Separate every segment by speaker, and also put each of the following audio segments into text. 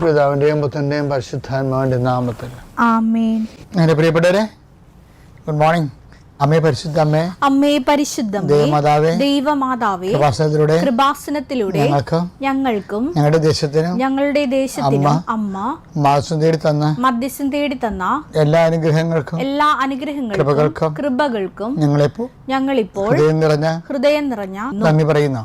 Speaker 1: പിതാവിന്റെയും പുത്രന്റെയും പരിശുദ്ധാത്മാവിന്റെ നാമത്തിൽ. എന്റെ പ്രിയപ്പെട്ടവരെ ഗുഡ് മോർണിംഗ് അമ്മേ പരിശുദ്ധ അമ്മേ
Speaker 2: പരിശുദ്ധമേ
Speaker 1: ദേവമാതാവേ
Speaker 2: ദൈവമാതാവേ
Speaker 1: കൃപാസനത്തിലൂടെ
Speaker 2: കൃപാസനത്തിലൂടെ
Speaker 1: ഞങ്ങൾക്കും
Speaker 2: ഞങ്ങൾക്കും
Speaker 1: ഞങ്ങളുടെ ദേശത്തിനും
Speaker 2: ഞങ്ങളുടെ ദേശത്തിനും അമ്മ
Speaker 1: മാസം തേടി തന്ന
Speaker 2: മധ്യസ്ഥം തേടി തന്ന
Speaker 1: എല്ലാ അനുഗ്രഹങ്ങൾക്കും
Speaker 2: എല്ലാ അനുഗ്രഹങ്ങൾക്കും
Speaker 1: കൃപകൾക്കും
Speaker 2: കൃപകൾക്കും
Speaker 1: ഞങ്ങളിപ്പോൾ
Speaker 2: ഞങ്ങളിപ്പോൾ
Speaker 1: ഹൃദയം നിറഞ്ഞ
Speaker 2: ഹൃദയം നിറഞ്ഞ
Speaker 1: നന്ദി പറയുന്നു.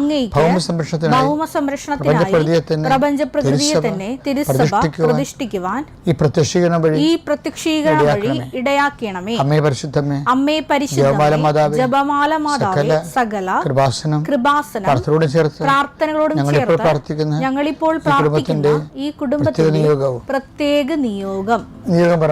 Speaker 2: അങ്ങേക്ക്
Speaker 1: ഭൗമ സംരക്ഷണത്തിനായി
Speaker 2: ഭൗമ സംരക്ഷണത്തിനായി
Speaker 1: പ്രപഞ്ചപ്രകൃതിയെ തന്നെ
Speaker 2: പ്രപഞ്ച പ്രകൃതിയെ
Speaker 1: തിരുസഭ
Speaker 2: തന്നെ തിരുസഭ
Speaker 1: പ്രതിഷ്ഠിക്കുവാൻ
Speaker 2: പ്രതിഷ്ഠിക്കുവാൻ
Speaker 1: ഈ പ്രത്യക്ഷീകരണം വഴി
Speaker 2: ഈ പ്രത്യക്ഷീകരണം വഴി ഇടയാക്കണമേ.
Speaker 1: അമ്മേ പരിശുദ്ധമ്മേ
Speaker 2: അമ്മേ
Speaker 1: ജപമാല
Speaker 2: പരിശുദ്ധമേ
Speaker 1: മാതാവേ,
Speaker 2: ജപമാല മാതാവേ.
Speaker 1: സകല
Speaker 2: സകല
Speaker 1: കൃപാസനം
Speaker 2: കൃപാസനം
Speaker 1: പ്രാർത്ഥനയോട് ചേർത്ത്
Speaker 2: പ്രാർത്ഥനകളോടും
Speaker 1: ഞങ്ങളിപ്പോൾ
Speaker 2: ചേർത്ത്
Speaker 1: പ്രാർത്ഥിക്കുന്ന
Speaker 2: ഞങ്ങളിപ്പോൾ പ്രാർത്ഥിക്കുന്ന ഈ
Speaker 1: പ്രത്യേക
Speaker 2: കുടുംബത്തിന്റെ പ്രത്യേക നിയോഗം.
Speaker 1: നിയോഗം പറ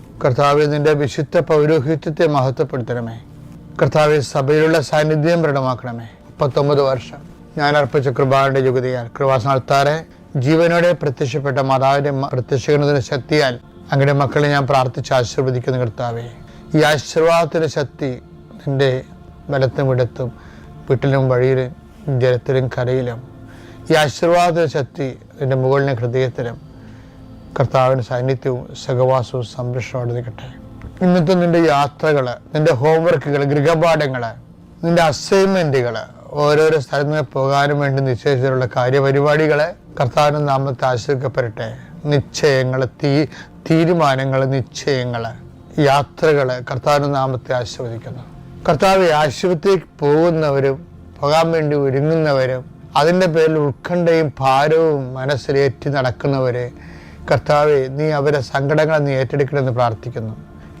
Speaker 1: കർത്താവ് നിന്റെ വിശുദ്ധ പൗരോഹിത്യത്തെ മഹത്വപ്പെടുത്തണമേ. കർത്താവ് സഭയിലുള്ള സാന്നിധ്യം ദൃഢമാക്കണമേ. മുപ്പത്തൊമ്പത് വർഷം ഞാൻ അർപ്പിച്ച കൃപാന്റെ യുഗതിയാൽ കൃപാസനാൽത്താറെ ജീവനോടെ പ്രത്യക്ഷപ്പെട്ട മാതാവിന്റെ പ്രത്യക്ഷീകരണത്തിന്റെ ശക്തിയാൽ അങ്ങയുടെ മക്കളെ ഞാൻ പ്രാർത്ഥിച്ച് ആശീർവദിക്കുന്ന കർത്താവെ. ഈ ആശീർവാദത്തിന്റെ ശക്തി നിന്റെ ബലത്തും ഇടത്തും വീട്ടിലും വഴിയിലും ജലത്തിലും കരയിലും ഈ ആശീർവാദത്തിന്റെ ശക്തി നിന്റെ മുകളിലെ ഹൃദയത്തിലും കർത്താവിന്റെ സാന്നിധ്യവും സഹവാസവും സംരക്ഷണവും നിൽക്കട്ടെ ഇന്നത്തെ നിന്റെ യാത്രകൾ നിന്റെ ഹോംവർക്കുകൾ ഗൃഹപാഠങ്ങൾ നിന്റെ അസൈൻമെന്റുകൾ ഓരോരോ സ്ഥലത്ത് പോകാനും വേണ്ടി നിശ്ചയിച്ചിട്ടുള്ള കാര്യപരിപാടികൾ കർത്താവിന്റെ നാമത്തെ ആശ്രയിക്കപ്പെടട്ടെ നിശ്ചയങ്ങൾ തീ തീരുമാനങ്ങൾ നിശ്ചയങ്ങൾ യാത്രകൾ കർത്താവിന്റെ നാമത്തെ ആശീർവദിക്കുന്നു. കർത്താവ് ആശുപത്രിക്ക് പോകുന്നവരും പോകാൻ വേണ്ടി ഒരുങ്ങുന്നവരും അതിന്റെ പേരിൽ ഉത്കണ്ഠയും ഭാരവും മനസ്സിലേറ്റി നടക്കുന്നവരെ കർത്താവെ നീ അവരെ സങ്കടങ്ങളെ നീ ഏറ്റെടുക്കണമെന്ന് പ്രാർത്ഥിക്കുന്നു.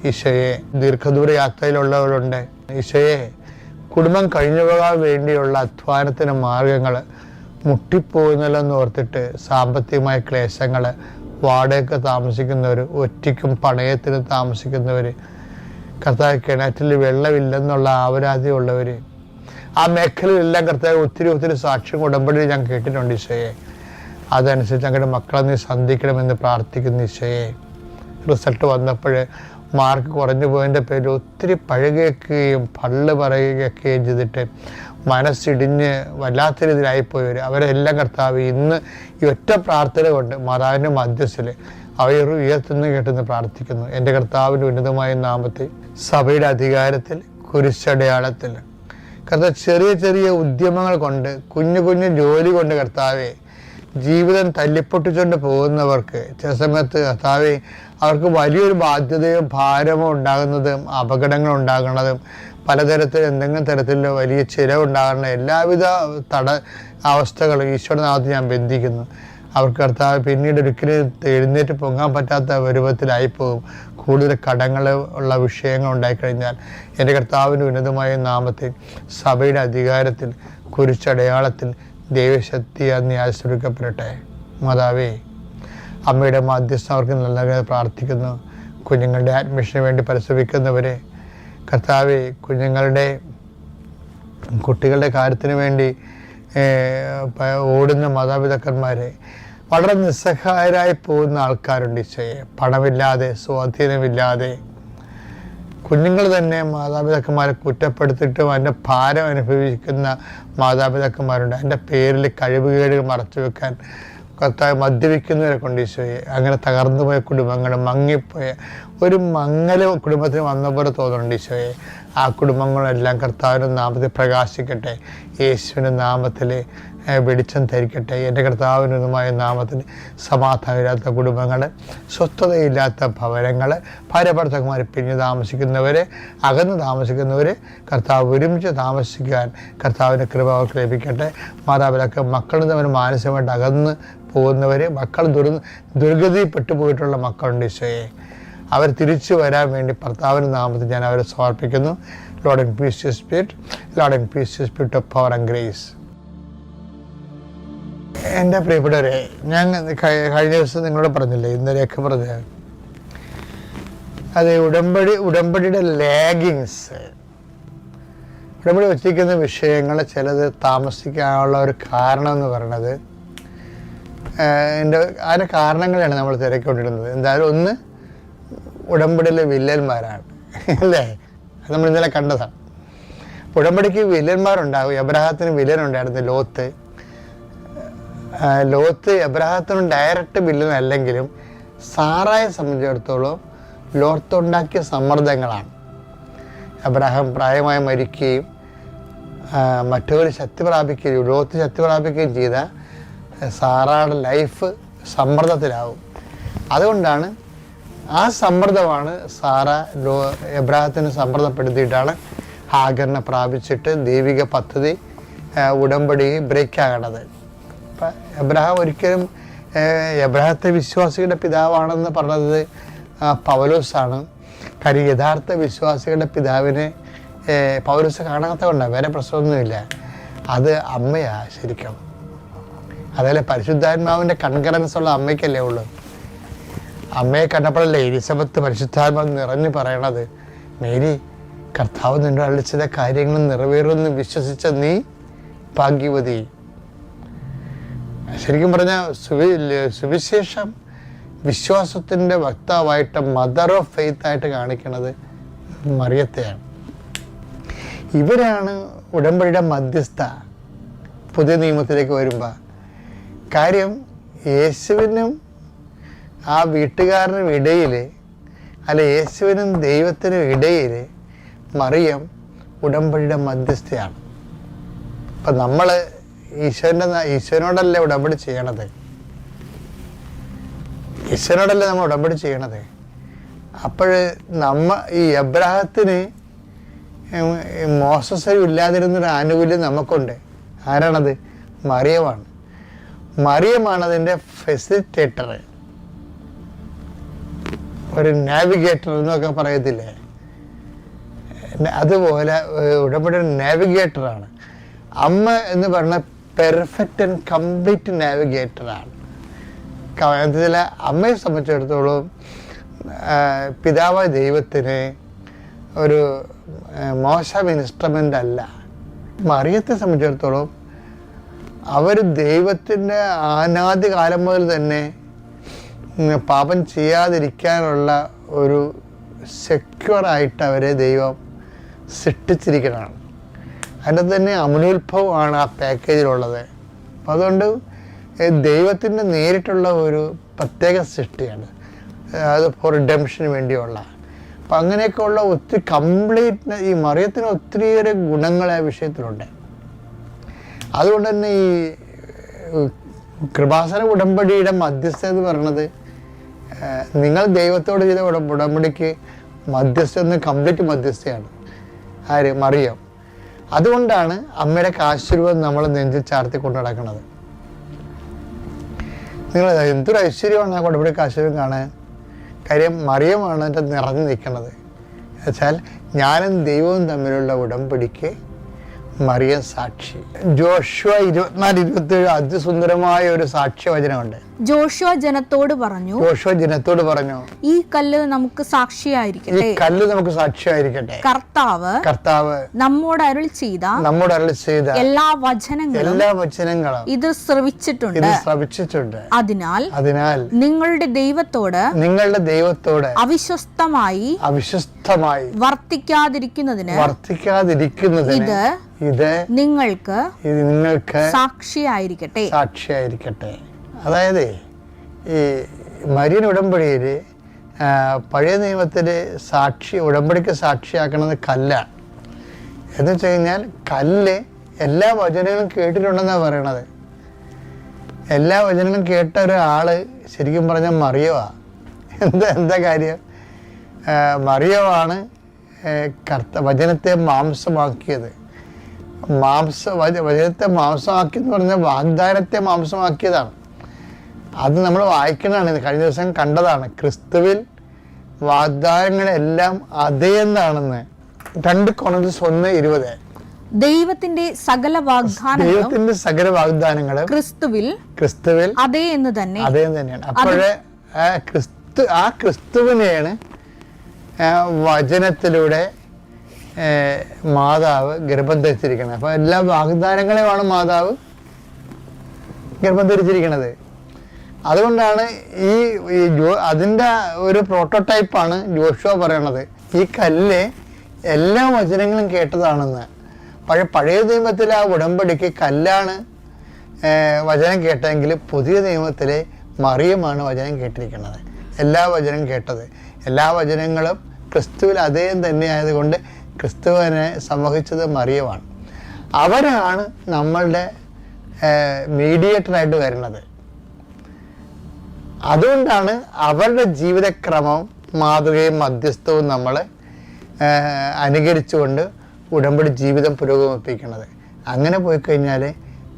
Speaker 1: ഈശോയെ ദീർഘദൂര യാത്രയിലുള്ളവരുണ്ട് ഈശോയെ കുടുംബം കഴിഞ്ഞു പോകാൻ വേണ്ടിയുള്ള അധ്വാനത്തിന് മാർഗങ്ങൾ മുട്ടിപ്പോകുന്നില്ലെന്ന് ഓർത്തിട്ട് സാമ്പത്തികമായ ക്ലേശങ്ങൾ വാടകയ്ക്ക് താമസിക്കുന്നവർ ഒറ്റയ്ക്കും പണയത്തിന് താമസിക്കുന്നവർ കർത്താവ് കിണറ്റിൽ വെള്ളമില്ലെന്നുള്ള ആവരാതിയുള്ളവർ ആ മേഖലയിലെല്ലാം കർത്താവ് ഒത്തിരി ഒത്തിരി സാക്ഷ്യം ഉടമ്പടി ഞാൻ കേട്ടിട്ടുണ്ട് ഈശോയെ. അതനുസരിച്ച് ഞങ്ങളുടെ മക്കളെ നീ സന്ധിക്കണമെന്ന് പ്രാർത്ഥിക്കുന്നു ഈശോയെ. റിസൾട്ട് വന്നപ്പോൾ മാർക്ക് കുറഞ്ഞു പോയതിന്റെ പേരിൽ ഒത്തിരി പഴകുകയും പള്ള് പറയുകയൊക്കെയും ചെയ്തിട്ട് മനസ്സിടിഞ്ഞ് വല്ലാത്ത രീതിയിലായിപ്പോയവർ അവരെല്ലാം കർത്താവ് ഇന്ന് ഈ ഒറ്റ പ്രാർത്ഥന കൊണ്ട് മാതാവിന്റെ മധ്യസ്ഥിൽ അവർ ഉയർത്തുന്നു കേട്ടെന്ന് പ്രാർത്ഥിക്കുന്നു. എന്റെ കർത്താവിന്റെ ഉന്നതമായ നാമത്തിൽ സഭയുടെ അധികാരത്തിൽ കുരിശടയാളത്തിൽ. കർത്താവ് ചെറിയ ചെറിയ ഉദ്യമങ്ങൾ കൊണ്ട് കുഞ്ഞു കുഞ്ഞു ജോലി കൊണ്ട് കർത്താവെ ജീവിതം തല്ലിപ്പൊട്ടിച്ചുകൊണ്ട് പോകുന്നവർക്ക് ചില സമയത്ത് കർത്താവെ അവർക്ക് വലിയൊരു ബാധ്യതയും ഭാരമോ ഉണ്ടാകുന്നതും അപകടങ്ങൾ ഉണ്ടാകുന്നതും പലതരത്തിൽ എന്തെങ്കിലും തരത്തിലുള്ള വലിയ ചിലവുണ്ടാകുന്ന എല്ലാവിധ തട അവസ്ഥകളും ഈശോയുടെ നാമത്തിൽ ഞാൻ ബന്ധിക്കുന്നു. അവർക്ക് കർത്താവ് പിന്നീട് ഒരിക്കലും എഴുന്നേറ്റ് പൊങ്ങാൻ പറ്റാത്ത രൂപത്തിലായി പോകും കൂടുതൽ കടങ്ങൾ ഉള്ള വിഷയങ്ങൾ ഉണ്ടായിക്കഴിഞ്ഞാൽ എന്റെ കർത്താവിന്റെ ഉന്നതമായ നാമത്തിൽ സഭയുടെ അധികാരത്തിൽ കുരിച്ചടയാളത്തിൽ ദൈവശക്തി അന്ന് ആശ്രയിക്കപ്പെടട്ടെ. മാതാവേ അമ്മയുടെ മാധ്യസ്ഥം അവർക്ക് നല്ലതായി പ്രാർത്ഥിക്കുന്നു. കുഞ്ഞുങ്ങളുടെ അഡ്മിഷന് വേണ്ടി പരിശ്രമിക്കുന്നവരെ കർത്താവെ കുഞ്ഞുങ്ങളുടെ കുട്ടികളുടെ കാര്യത്തിന് വേണ്ടി ഓടുന്ന മാതാപിതാക്കന്മാരെ വളരെ നിസ്സഹായരായി പോകുന്ന ആൾക്കാരുണ്ട് ഈശോയെ. പണമില്ലാതെ സ്വാധീനമില്ലാതെ കുഞ്ഞുങ്ങൾ തന്നെ മാതാപിതാക്കന്മാരെ കുറ്റപ്പെടുത്തിയിട്ടും അതിന്റെ ഭാരം അനുഭവിക്കുന്ന മാതാപിതാക്കന്മാരുണ്ട്. അതിന്റെ പേരിൽ കഴിവുകേടുകൾ മറച്ചു വെക്കാൻ കർത്താവ് മദ്യപിക്കുന്നവരെ കൊണ്ട് ഈശോയെ അങ്ങനെ തകർന്നു പോയ കുടുംബങ്ങൾ മങ്ങിപ്പോയ ഒരു മങ്ങൽ കുടുംബത്തിന് വന്ന പോലെ തോന്നുന്നുണ്ട് ഈശോയെ. ആ കുടുംബങ്ങളെല്ലാം കർത്താവിന്റെ നാമത്തിൽ പ്രകാശിക്കട്ടെ. യേശുവിന്റെ നാമത്തിൽ വെളിച്ചം ധരിക്കട്ടെ. എന്റെ കർത്താവിനുമായ നാമത്തിന് സമാധാനമില്ലാത്ത കുടുംബങ്ങൾ സ്വസ്ഥതയില്ലാത്ത ഭവനങ്ങൾ ഭാര്യഭർത്തകുമാർ പിരിഞ്ഞ് താമസിക്കുന്നവർ അകന്ന് താമസിക്കുന്നവർ കർത്താവ് ഒരുമിച്ച് താമസിക്കാൻ കർത്താവിന്റെ കൃപ അവർക്ക് ലഭിക്കട്ടെ. മാതാപിതാക്കൾ മക്കളിൽ തമ്മിൽ മാനസികമായിട്ട് അകന്ന് പോകുന്നവർ മക്കൾ ദുർ ദുർഗതിപ്പെട്ടു പോയിട്ടുള്ള മക്കളുണ്ട് ഈശോയെ. അവർ തിരിച്ചു വരാൻ വേണ്ടി ഭർത്താവിന്റെ നാമത്തിൽ ഞാൻ അവരെ സമർപ്പിക്കുന്നു. Lord and peace spirit Lord and peace spirit of power and grace എന്റെ പ്രിയപ്പെട്ടവരെ ഞാൻ കഴിഞ്ഞ ദിവസം നിങ്ങളോട് പറഞ്ഞില്ലേ ഇന്നലെയൊക്കെ പറഞ്ഞ. അതെ ഉടമ്പടി ഉടമ്പടിയുടെ ലാഗിങ്സ് ഉടമ്പടി വച്ചിരിക്കുന്ന വിഷയങ്ങൾ ചിലത് താമസിക്കാനുള്ള ഒരു കാരണം എന്ന് പറയുന്നത് എന്റെ അതിന്റെ കാരണങ്ങളാണ് നമ്മൾ തിരക്കൊണ്ടിരുന്നത് എന്തായാലും ഒന്ന് ഉടമ്പടിയിലെ വില്ലന്മാരാണ്. അല്ലേ? അത് നമ്മൾ ഇന്നലെ കണ്ടതാണ്. ഉടമ്പടിക്ക് വില്ലന്മാരുണ്ടാകും എബ്രഹാത്തിന് വില്ലനുണ്ടായിരുന്നു ലോത്ത്. ലോത്ത് എബ്രഹാത്തിന് ഡയറക്റ്റ് വില്ലനല്ലെങ്കിലും സാറായെ സംബന്ധിച്ചിടത്തോളം ലോത്ത് ഉണ്ടാക്കിയ സമ്മർദ്ദങ്ങളാണ്. എബ്രഹാം പ്രായമായി മരിക്കുകയും മറ്റവർ ശക്തി പ്രാപിക്കുകയും ലോത്ത് ശക്തി പ്രാപിക്കുകയും ചെയ്ത സാറയുടെ ലൈഫ് സമ്മർദ്ദത്തിലാവും. അതുകൊണ്ടാണ് ആ സമ്മർദ്ദമാണ് സാറ ലോ എബ്രാഹത്തിന് സമ്മർദ്ദപ്പെടുത്തിയിട്ടാണ് ഹാഗറിനെ പ്രാപിച്ചിട്ട് ദൈവിക പദ്ധതി ഉടമ്പടി ബ്രേക്ക് ആകണത്. അപ്പം എബ്രഹാം ഒരിക്കലും എബ്രഹത്തെ വിശ്വാസികളുടെ പിതാവാണെന്ന് പറഞ്ഞത് പൗലോസാണ്. കാര്യം യഥാർത്ഥ വിശ്വാസികളുടെ പിതാവിനെ പൗലോസ് കാണാത്ത കൊണ്ടാണ് വേറെ പ്രശ്നമൊന്നുമില്ല. അത് അമ്മയാ ശരിക്കും. അതല്ലേ പരിശുദ്ധാത്മാവിന്റെ കൺകറൻസ് ഉള്ള അമ്മയ്ക്കല്ലേ ഉള്ളൂ. അമ്മയെ കണ്ടപ്പോഴല്ലേ എലിസബത്ത് പരിശുദ്ധാത്മാവ് നിറഞ്ഞു പറയണത്. മേരി കർത്താവ് നിന്റെ അളിച്ചത കാര്യങ്ങൾ നിറവേറുമെന്ന് വിശ്വസിച്ച നീ ഭാഗ്യവതി. ശരിക്കും പറഞ്ഞാൽ സുവി സുവിശേഷം വിശ്വാസത്തിന്റെ വക്താവായിട്ട് മദർ ഓഫ് ഫെയ്ത്ത് ആയിട്ട് കാണിക്കുന്നത് മറിയത്തെയാണ്. ഇവരാണ് ഉടമ്പടിയുടെ മധ്യസ്ഥ പുതിയ നിയമത്തിലേക്ക് വരുമ്പോൾ കാര്യം യേശുവിനും ആ വീട്ടുകാരനും ഇടയിൽ അല്ല യേശുവിനും ദൈവത്തിനും ഇടയിൽ മറിയം ഉടമ്പടിയുടെ മധ്യസ്ഥയാണ്. അപ്പം നമ്മൾ ന- ഈശ്വരനോടല്ലേ ഉടമ്പടി ചെയ്യണത്? ഈശ്വരനോടല്ലേ നമ്മൾ ഉടമ്പടി ചെയ്യണത്? അപ്പോൾ നമ്മ ഈ എബ്രാഹത്തിന് മോസസരും ഇല്ലാതിരുന്നൊരു ആനുകൂല്യം നമുക്കുണ്ട്. ആരാണത്? മറിയമാണ്. മറിയമാണ് അതിന്റെ ഫെസിലിറ്റേറ്റർ ഒരു നാവിഗേറ്റർ എന്നൊക്കെ പറയത്തില്ലേ? അതുപോലെ ഉടമ്പടി നാവിഗേറ്ററാണ്. അമ്മ എന്ന് പറഞ്ഞ പെർഫെക്റ്റ് ആൻഡ് കംപ്ലീറ്റ് നാവിഗേറ്ററാണ് ചില അമ്മയെ സംബന്ധിച്ചിടത്തോളം പിതാവ് ദൈവത്തിന് ഒരു മോശം ഇൻസ്ട്രുമെന്റ് അല്ല. മറിയത്തെ സംബന്ധിച്ചിടത്തോളം അവർ ദൈവത്തിന്റെ ആനാദ്യ കാലം മുതൽ തന്നെ പാപം ചെയ്യാതിരിക്കാനുള്ള ഒരു സെക്യൂർ ആയിട്ട് അവരെ ദൈവം സൃഷ്ടിച്ചിരിക്കുന്നതാണ് അതിന്റെ തന്നെ അമലോത്ഭവമാണ് ആ പാക്കേജിലുള്ളത്. അപ്പം അതുകൊണ്ട് ദൈവത്തിന്റെ നേരിട്ടുള്ള ഒരു പ്രത്യേക സൃഷ്ടിയാണ്. അത് ഫോർ റിഡംഷന് വേണ്ടിയുള്ള. അപ്പം അങ്ങനെയൊക്കെയുള്ള ഒത്തിരി കംപ്ലീറ്റ് ഈ മറിയത്തിന് ഒത്തിരിയേറെ ഗുണങ്ങൾ ആ വിഷയത്തിലുണ്ട്. അതുകൊണ്ട് തന്നെ ഈ കൃപാസന ഉടമ്പടിയുടെ മധ്യസ്ഥ എന്ന് പറയണത് നിങ്ങൾ ദൈവത്തോട് ചെയ്ത ഉടമ്പടിക്ക് മധ്യസ്ഥ എന്ന് കംപ്ലീറ്റ് മധ്യസ്ഥയാണ്. ആര്? മറിയം. അതുകൊണ്ടാണ് അമ്മയുടെ കാശ്വരൂപം നമ്മൾ നെഞ്ചിൽ ചാർത്തി കൊണ്ടു നടക്കുന്നത്. നിങ്ങൾ എന്തൊരു ഐശ്വര്യമാണ് ആ ഉടമ്പടി കാശ്വരം കാണാൻ? കാര്യം മറിയമാണ് എന്റെ നിറഞ്ഞു നിൽക്കുന്നത്. വെച്ചാൽ ഞാനും ദൈവവും തമ്മിലുള്ള ഉടമ്പടിക്ക് മറിയ സാക്ഷി. ജോഷുവ ഇരുപത്തിനാല് ഇരുപത്തേഴ് അതിസുന്ദരമായ ഒരു സാക്ഷ്യവചനമുണ്ട്.
Speaker 2: ജോഷുവ ജനത്തോട് പറഞ്ഞു
Speaker 1: ജോഷുവ ജനത്തോട് പറഞ്ഞു
Speaker 2: ഈ കല്ല് നമുക്ക്
Speaker 1: ഈ
Speaker 2: സാക്ഷിയായിരിക്കട്ടെ
Speaker 1: കല്ല് നമുക്ക് സാക്ഷിയായിരിക്കട്ടെ.
Speaker 2: കർത്താവ്
Speaker 1: കർത്താവ്
Speaker 2: നമ്മോട് അരുൾ ചെയ്ത
Speaker 1: നമ്മോട് അരുൾ ചെയ്ത
Speaker 2: എല്ലാ വചനങ്ങളും
Speaker 1: എല്ലാ വചനങ്ങളും
Speaker 2: ഇത് ശ്രവിച്ചിട്ടുണ്ട്.
Speaker 1: ഇത് ശ്രവിച്ചിട്ടുണ്ട്.
Speaker 2: അതിനാൽ
Speaker 1: അതിനാൽ
Speaker 2: നിങ്ങളുടെ ദൈവത്തോട്
Speaker 1: നിങ്ങളുടെ ദൈവത്തോട്
Speaker 2: അവിശ്വസ്തമായി
Speaker 1: അവിശ്വസ്തമായി
Speaker 2: വർത്തിക്കാതിരിക്കുന്നതിന്
Speaker 1: വർത്തിക്കാതിരിക്കുന്നതിന്
Speaker 2: ഇത്
Speaker 1: ഇത്
Speaker 2: നിങ്ങൾക്ക്
Speaker 1: ഇത് നിങ്ങൾക്ക്
Speaker 2: സാക്ഷിയായിരിക്കട്ടെ.
Speaker 1: സാക്ഷിയായിരിക്കട്ടെ. അതായത് ഈ മരിയൻ ഉടമ്പടിയിൽ പഴയ നിയമത്തിൽ സാക്ഷി ഉടമ്പടിക്ക് സാക്ഷിയാക്കണത് കല്ലാണ് എന്ന് വെച്ച് കഴിഞ്ഞാൽ കല്ല് എല്ലാ വചനങ്ങളും കേട്ടിട്ടുണ്ടെന്നാണ് പറയണത്. എല്ലാ വചനങ്ങളും കേട്ട ഒരാൾ ശരിക്കും പറഞ്ഞാൽ മറിയവാ. എന്താ എന്താ കാര്യം? മറിയവാണ് കർത്ത വചനത്തെ മാംസമാക്കിയത്. മാംസ വച- വചനത്തെ മാംസമാക്കി എന്ന് പറഞ്ഞാൽ വാഗ്ദാനത്തെ മാംസമാക്കിയതാണ്. അത് നമ്മൾ വായിക്കുന്നതാണ്. കഴിഞ്ഞ ദിവസം കണ്ടതാണ്. ക്രിസ്തുവിൽ വാഗ്ദാനങ്ങളെല്ലാം അതേ എന്നാണെന്ന് രണ്ട് കൊണസ് ഒന്ന് ഇരുപത്.
Speaker 2: ദൈവത്തിന്റെ സകല വാഗ്ദാനങ്ങളും
Speaker 1: ദൈവത്തിന്റെ സകല വാഗ്ദാനങ്ങളും
Speaker 2: ക്രിസ്തുവിൽ
Speaker 1: ക്രിസ്തുവിൽ
Speaker 2: അതേ എന്ന് തന്നെ.
Speaker 1: അതേ തന്നെയാണ്. അപ്പോഴേ ക്രിസ്തു ആ ക്രിസ്തുവിനെയാണ് വചനത്തിലൂടെ മാതാവ് ഗർഭം ധരിച്ചിരിക്കുന്നത്. അപ്പോൾ എല്ലാ വാഗ്ദാനങ്ങളെയുമാണ് മാതാവ് ഗർഭം ധരിച്ചിരിക്കുന്നത്. അതുകൊണ്ടാണ് ഈ അതിന്റെ ഒരു പ്രോട്ടോടൈപ്പാണ് ജോഷുവ പറയണത്. ഈ കല്ല് എല്ലാ വചനങ്ങളും കേട്ടതാണെന്ന്. പഴയ പഴയ നിയമത്തിൽ ആ ഉടമ്പടിക്ക് കല്ലാണ് വചനം കേട്ടതെങ്കിൽ പുതിയ നിയമത്തിൽ മറിയമാണ് വചനം കേട്ടിരിക്കുന്നത്. എല്ലാ വചനം കേട്ടത്. എല്ലാ വചനങ്ങളും ക്രിസ്തുവിൽ അദ്ദേഹം തന്നെ ആയതുകൊണ്ട് ക്രിസ്തുവിനെ സംവഹിച്ചത് മറിയമാണ്. അവരാണ് നമ്മളുടെ മീഡിയേറ്ററായിട്ട് വരുന്നത്. അതുകൊണ്ടാണ് അവരുടെ ജീവിതക്രമം മാതൃകയും മധ്യസ്ഥവും നമ്മൾ അനുകരിച്ചുകൊണ്ട് ഉടമ്പടി ജീവിതം പുരോഗമിപ്പിക്കുന്നത്. അങ്ങനെ പോയി കഴിഞ്ഞാൽ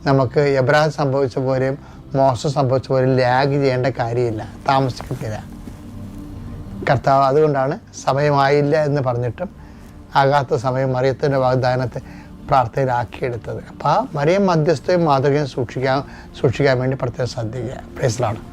Speaker 1: നമുക്ക് എബ്രാഹിം സംഭവിച്ച പോലെയും മോശം സംഭവിച്ച പോലെ ലാഗ് ചെയ്യേണ്ട കാര്യമില്ല. താമസിക്കത്തില്ല. കർത്താവ് അതുകൊണ്ടാണ് സമയമായില്ല എന്ന് പറഞ്ഞിട്ടും ആകാത്ത സമയം മറിയത്തിന്റെ വാഗ്ദാനത്തെ പ്രാർത്ഥനയിലാക്കിയെടുത്തത്. അപ്പോൾ ആ മറിയം മധ്യസ്ഥയും മാതൃകയും സൂക്ഷിക്കാൻ സൂക്ഷിക്കാൻ വേണ്ടി പ്രത്യേകം ശ്രദ്ധിക്കുക. പ്രൈസിലാണ്